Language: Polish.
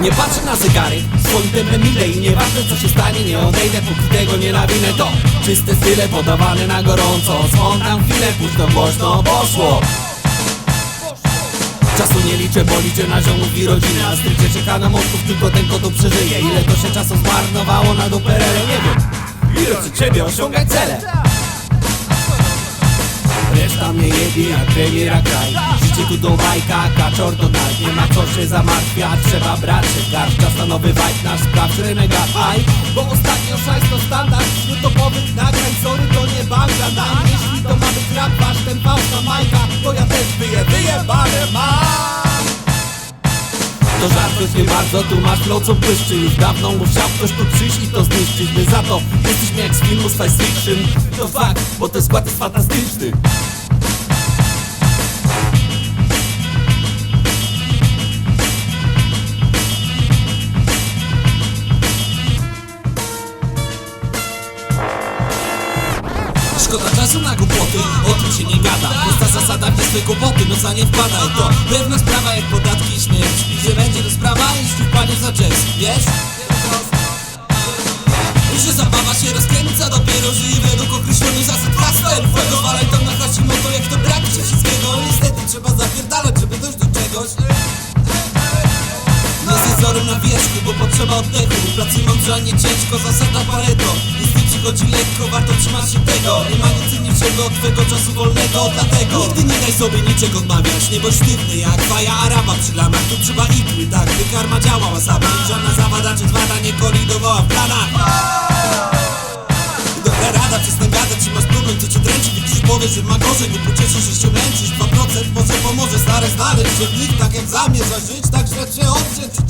Nie patrzę na zegary, swoim tempem idę i nieważne co się stanie Nie odejdę, póki tego nie nawinę. To czyste style podawane na gorąco. Spątam chwilę, puść to głośno, poszło. Czasu nie liczę, bo liczę na ziomów i rodzinę. A strycie czeka na mążków, tylko ten kto tu przeżyje. Ile to się czasu zmarnowało na duperele, nie wiem. Ile ciebie osiągać cele? Reszta mnie jebie jak premiera kraj Tu do bajka, kaczor to daj Nie ma co się zamartwiać, trzeba brać się garść Czas na nowy vibe, nasz sprawdź renegat Aj, bo ostatnio szajs to standard Wśród topowych nagrań, sorry to nie Bangladam Jeśli to ma być rap, wasz ten fałsza majka To ja też wyję, wyjebane mam. To żartość nie bardzo, tu masz flow co błyszczy. Już dawno musiał ktoś tu przyjść i to zniszczyć. My za to jesteśmy jak z filmu Science Fiction. To fakt, bo ten skład jest fantastyczny Szkoda czasu na głupoty, o tym się nie gada. Prosta zasada, nie swe kłopoty, no za nie wpadaj To. Pewna sprawa jak podatki śmierć. Gdzie będzie to sprawa, jeśli wpadniesz za jazz, wiesz? I że zabawa się rozkręca, dopiero żyje według określonych zasad Hastel, fuego, walaj tam na Hashimoto Jak to brak się wszystkiego, niestety trzeba zapierdalać, żeby dojść do czegoś. Nie z na wierzchu, bo potrzeba oddechu. Pracuj mądrze, a nie ciężko, zasada Pareto przychodzi lekko, warto trzymać się tego. Nie ma nic od twego czasu wolnego Dlatego nigdy nie daj sobie niczego odmawiać. Nie bądź sztywny jak faja araba przy lamach. Tu trzeba igły, tak by karma działała. Sama żadna zawada czy zwada nie kolidowała w planach. Dobra rada, przestań gadać, czy masz problem, co cię dręczy? Widzisz powiesz, że ma gorzej, bo pocieszy, że się męczysz. 2% może pomoże stare znaleźć Że w nich tak jak zamierza żyć, tak źle się odrzeć